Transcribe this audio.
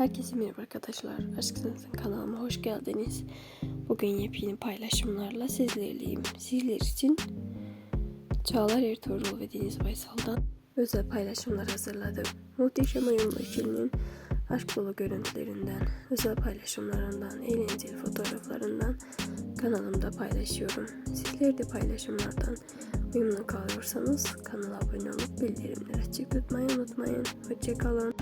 Herkese merhaba arkadaşlar. aşkınızın kanalıma hoş geldiniz. Bugün yepyeni paylaşımlarla sizlerleyim. Sizler için Çağlar Ertuğrul ve Deniz Baysal'dan özel paylaşımlar hazırladım. Muhteşem Uyumlu ikilinin aşk dolu görüntülerinden, özel paylaşımlarından, eğlenceli fotoğraflarından kanalımda paylaşıyorum. Sizler de paylaşımlardan memnun kalıyorsanız kanala abone olup bildirimleri açık tutmayı unutmayın. Hoşçakalın.